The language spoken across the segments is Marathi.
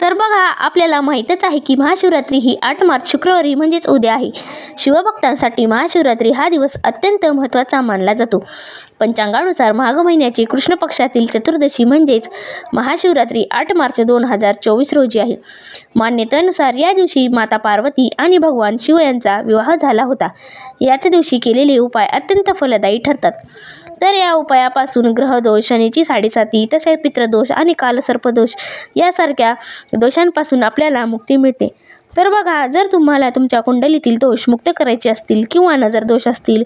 तर बघा आपल्याला माहीतच आहे की महाशिवरात्री ही आठ मार्च शुक्रवारी म्हणजेच उद्या आहे. शिवभक्तांसाठी महाशिवरात्री हा दिवस अत्यंत महत्त्वाचा मानला जातो. पंचांगानुसार माघ महिन्याची कृष्ण पक्षातील चतुर्दशी म्हणजेच महाशिवरात्री आठ मार्च दोन हजार चोवीस रोजी आहे. मान्यतेनुसार या दिवशी माता पार्वती आणि भगवान शिव यांचा विवाह झाला होता. याच दिवशी केलेले उपाय अत्यंत फलदायी ठरतात. तर या उपायापासून ग्रहदोष शनीची साडेसाती तसेच पितृदोष आणि कालसर्पदोष यासारख्या दोषांपासून आपल्याला मुक्ती मिळते. तर बघा जर तुम्हाला तुमच्या कुंडलीतील दोष मुक्त करायचे असतील किंवा नजर दोष असतील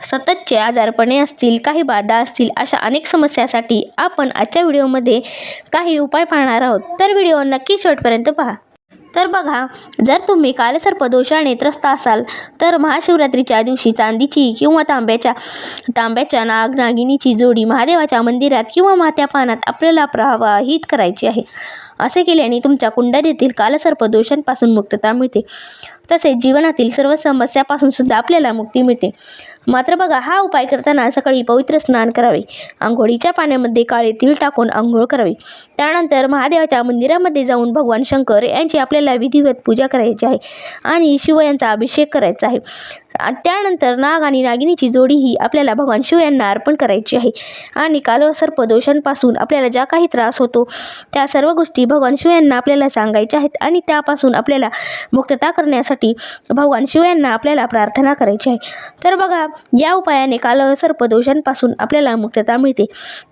सततचे आजारपणे असतील काही बाधा असतील अशा अनेक समस्यासाठी आपण आजच्या व्हिडिओमध्ये काही उपाय पाहणार आहोत. तर व्हिडिओ नक्की शेवटपर्यंत पहा. तर बघा जर तुम्ही कालसर्प दोषाने त्रस्त असाल तर महाशिवरात्रीच्या दिवशी चांदीची किंवा तांब्याच्या तांब्याच्या नाग नागिनीची जोडी महादेवाच्या मंदिरात किंवा मात्या पानात आपल्याला प्रवाहित करायची आहे. असे केल्याने तुमच्या कुंडलीतील कालसर्पदोषांपासून मुक्तता मिळते. तसेच जीवनातील सर्व समस्यापासून सुद्धा आपल्याला मुक्ती मिळते. मात्र बघा हा उपाय करताना सकाळी पवित्र स्नान करावे. आंघोळीच्या पाण्यामध्ये काळे तीळ टाकून आंघोळ करावी. त्यानंतर महादेवाच्या मंदिरामध्ये जाऊन भगवान शंकर यांची आपल्याला विधिवत पूजा करायची आहे आणि शिव यांचा अभिषेक करायचा आहे. त्यानंतर नाग आणि नागिनीची जोडी ही आपल्याला भगवान शिव यांना अर्पण करायची आहे. आणि कालसर्पदोषांपासून आपल्याला ज्या काही त्रास होतो त्या सर्व गोष्टी भगवान शिव यांना आपल्याला सांगायच्या आहेत आणि त्यापासून आपल्याला मुक्तता करण्यासाठी भगवान शिव यांना आपल्याला प्रार्थना करायची आहे. तर बघा या उपायाने कालसर्पदोषांपासून आपल्याला मुक्तता मिळते.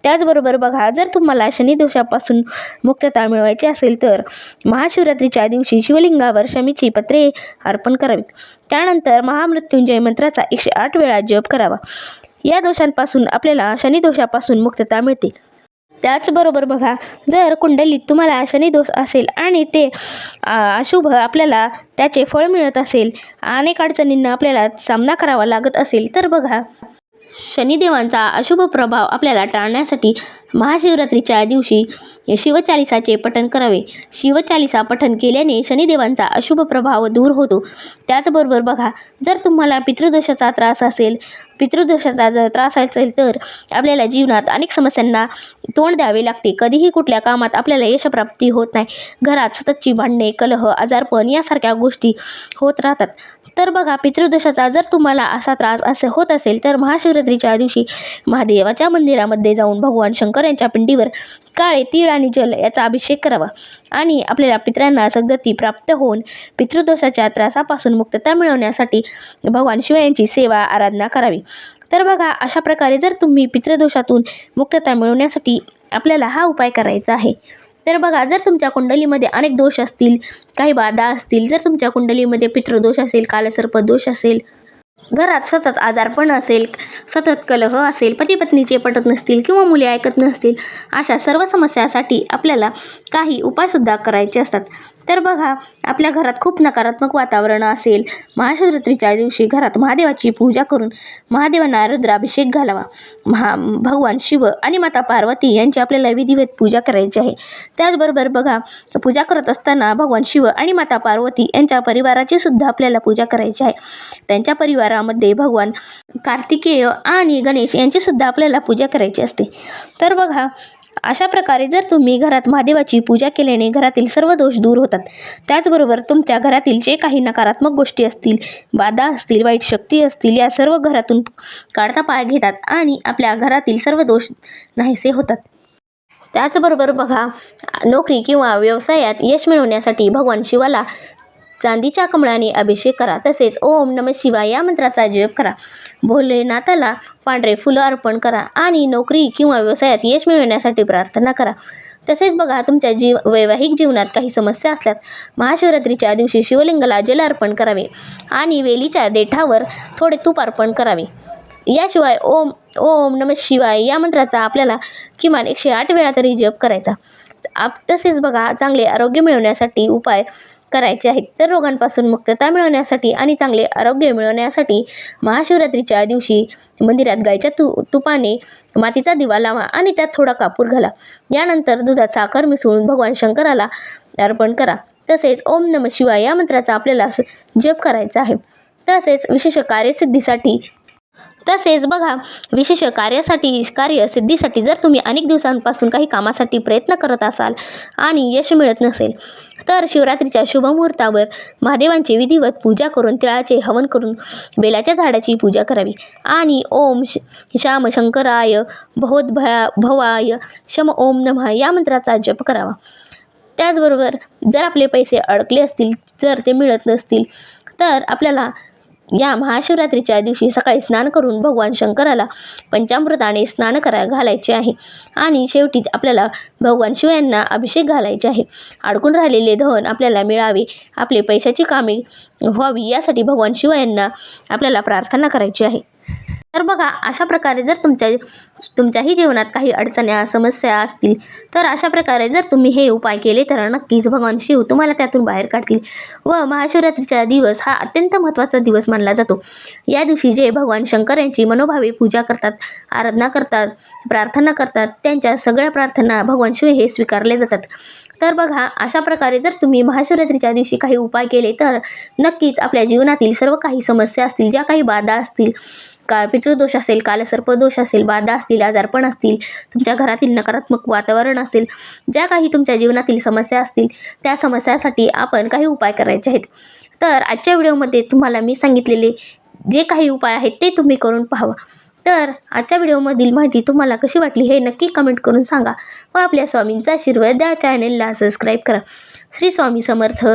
त्याचबरोबर बघा जर तुम्हाला शनिदोषापासून मुक्तता मिळवायची असेल तर महाशिवरात्रीच्या दिवशी शिवलिंगावर शमीची पत्रे अर्पण करावीत. त्यानंतर महामृत्युंजय मंत्राचा एकशे आठ वेळा जप करावा. या दोषांपासून आपल्याला शनिदोषापासून मुक्तता मिळते. त्याचबरोबर बघा जर कुंडलीत तुम्हाला शनिदोष असेल आणि ते अशुभ आपल्याला त्याचे फळ मिळत असेल अनेक अडचणींना आपल्याला सामना करावा लागत असेल तर बघा शनिदेवांचा अशुभ प्रभाव आपल्याला टाळण्यासाठी महाशिवरात्रीच्या दिवशी शिवचालिसाचे पठण करावे. शिवचालिसा पठण केल्याने शनिदेवांचा अशुभ प्रभाव दूर होतो. त्याचबरोबर बघा जर तुम्हाला पितृदोषाचा त्रास असेल पितृदोषाचा जर त्रास असेल तर आपल्याला जीवनात अनेक समस्यांना तोंड द्यावे लागते. कधीही कुठल्या कामात आपल्याला यशप्राप्ती होत नाही. घरात सततची भांडणे कलह आजारपण यासारख्या गोष्टी होत राहतात. तर बघा पितृदोषाचा जर तुम्हाला असा त्रास असे होत असेल तर महाशिवरात्रीच्या दिवशी महादेवाच्या मंदिरामध्ये जाऊन भगवान शंकर यांच्या पिंडीवर काळे तीळ आणि जल याचा अभिषेक करावा. आणि आपल्याला पितरांना सद्गती प्राप्त होऊन पितृदोषाच्या त्रासापासून मुक्तता मिळवण्यासाठी भगवान शिव यांची सेवा आराधना करावी. तर बघा अशा प्रकारे जर तुम्ही पितृदोषातून मुक्तता मिळवण्यासाठी आपल्याला हा उपाय करायचा आहे तर बघा जर तुमच्या कुंडलीमध्ये अनेक दोष असतील काही बाधा असतील जर तुमच्या कुंडलीमध्ये पितृदोष असेल कालसर्प दोष असेल घरात सतत आजारपण असेल सतत कलह असेल पती पत्नीचे पटत नसतील किंवा मुली ऐकत नसतील अशा सर्व समस्यासाठी आपल्याला काही उपायसुद्धा करायचे असतात. तर बघा आपल्या घरात खूप नकारात्मक वातावरण असेल. महाशिवरात्रीच्या दिवशी घरात महादेवाची पूजा करून महादेवांना रुद्राभिषेक घालावा. महा भगवान शिव आणि माता पार्वती यांची आपल्याला विधिवत पूजा करायची आहे. त्याचबरोबर बघा पूजा करत असताना भगवान शिव आणि माता पार्वती यांच्या परिवाराची सुद्धा आपल्याला पूजा करायची आहे. त्यांच्या परिवारामध्ये भगवान कार्तिकेय आणि गणेश यांची सुद्धा आपल्याला पूजा करायची असते. तर बघा अशा प्रकारे जर तुम्ही घरात महादेवाची पूजा केल्याने घरातील सर्व दोष दूर होतात त्याचबरोबर तुमच्या घरातील जे काही नकारात्मक गोष्टी असतील बाधा असतील वाईट शक्ती असतील या सर्व घरातून काढता पाय घेतात आणि आपल्या घरातील सर्व दोष नाहीसे होतात. त्याचबरोबर बघा नोकरी किंवा व्यवसायात यश मिळवण्यासाठी भगवान शिवाला चांदीच्या कमळाने अभिषेक करा. तसेच ओम नम शिवाय या मंत्राचा जप करा. भोलेनाथाला पांढरे फुलं अर्पण करा आणि नोकरी किंवा व्यवसायात यश मिळवण्यासाठी प्रार्थना करा. तसेच बघा तुमच्या जीव वैवाहिक जीवनात काही समस्या असल्यात महाशिवरात्रीच्या दिवशी शिवलिंगाला जल अर्पण करावे आणि वेलीच्या देठावर थोडे तूप अर्पण करावे. याशिवाय ओम ओम नम शिवाय या मंत्राचा आपल्याला किमान एकशे आठ वेळा तरी जप करायचा. आप तसेच बघा चांगले आरोग्य मिळवण्यासाठी उपाय करायचे आहेत. तर रोगांपासून मुक्तता मिळवण्यासाठी आणि चांगले आरोग्य मिळवण्यासाठी महाशिवरात्रीच्या दिवशी मंदिरात गायच्या तु तुपाने मातीचा दिवा लावा आणि त्यात थोडा कापूर घाला. यानंतर दुधात साखर मिसळून भगवान शंकराला अर्पण करा. तसेच ओम नम शिवाय या मंत्राचा आपल्याला जप करायचा आहे. तसेच विशेष कार्यसिद्धीसाठी तसेच बघा विशेष कार्यासाठी कार्यसिद्धीसाठी जर तुम्ही अनेक दिवसांपासून काही कामासाठी प्रयत्न करत असाल आणि यश मिळत नसेल तर शिवरात्रीच्या शुभमुहूर्तावर महादेवांची विधिवत पूजा करून तिळाचे हवन करून बेलाच्या झाडाची पूजा करावी. आणि ओम श श्याम शंकराय भवोद्भया भवाय शम ओम नमः या मंत्राचा जप करावा. त्याचबरोबर जर आपले पैसे अडकले असतील जर ते मिळत नसतील तर आपल्याला या महाशिवरात्रीच्या दिवशी सकाळी स्नान करून भगवान शंकराला पंचामृताने स्नान करा घालायचे आहे. आणि शेवटी आपल्याला भगवान शिव यांना अभिषेक घालायचे आहे. अडकून राहिलेले धन आपल्याला मिळावे आपले पैशाची कामे व्हावी यासाठी भगवान शिव यांना आपल्याला प्रार्थना करायची आहे. तर बघा अशा प्रकारे जर तुमच्या तुमच्याही जीवनात काही अडचण्या समस्या असतील तर अशा प्रकारे जर तुम्ही हे उपाय केले तर नक्कीच भगवान शिव तुम्हाला त्यातून बाहेर काढतील. व महाशिवरात्रीचा दिवस हा अत्यंत महत्त्वाचा दिवस मानला जातो. या दिवशी जे भगवान शंकर यांची मनोभावे पूजा करतात आराधना करतात प्रार्थना करतात त्यांच्या सगळ्या प्रार्थना भगवान शिव हे स्वीकारले जातात. तर बघा अशा प्रकारे जर तुम्ही महाशिवरात्रीच्या दिवशी काही उपाय केले तर नक्कीच आपल्या जीवनातील सर्व काही समस्या असतील ज्या काही बाधा असतील का पितृदोष असेल कालसर्पदोष असेल बाधा असतील आजारपण असतील तुमच्या घरातील नकारात्मक वातावरण असेल ज्या काही तुमच्या जीवनातील समस्या असतील त्या समस्यासाठी आपण काही उपाय करायचे आहेत. तर आजच्या व्हिडिओमध्ये तुम्हाला मी सांगितलेले जे काही उपाय आहेत ते तुम्ही करून पाहावा. तर आजच्या व्हिडिओमधील माहिती तुम्हाला कशी वाटली हे नक्की कमेंट करून सांगा व आपल्या स्वामींचा आशीर्वाद द्या चॅनेलला सबस्क्राईब करा. श्री स्वामी समर्थ.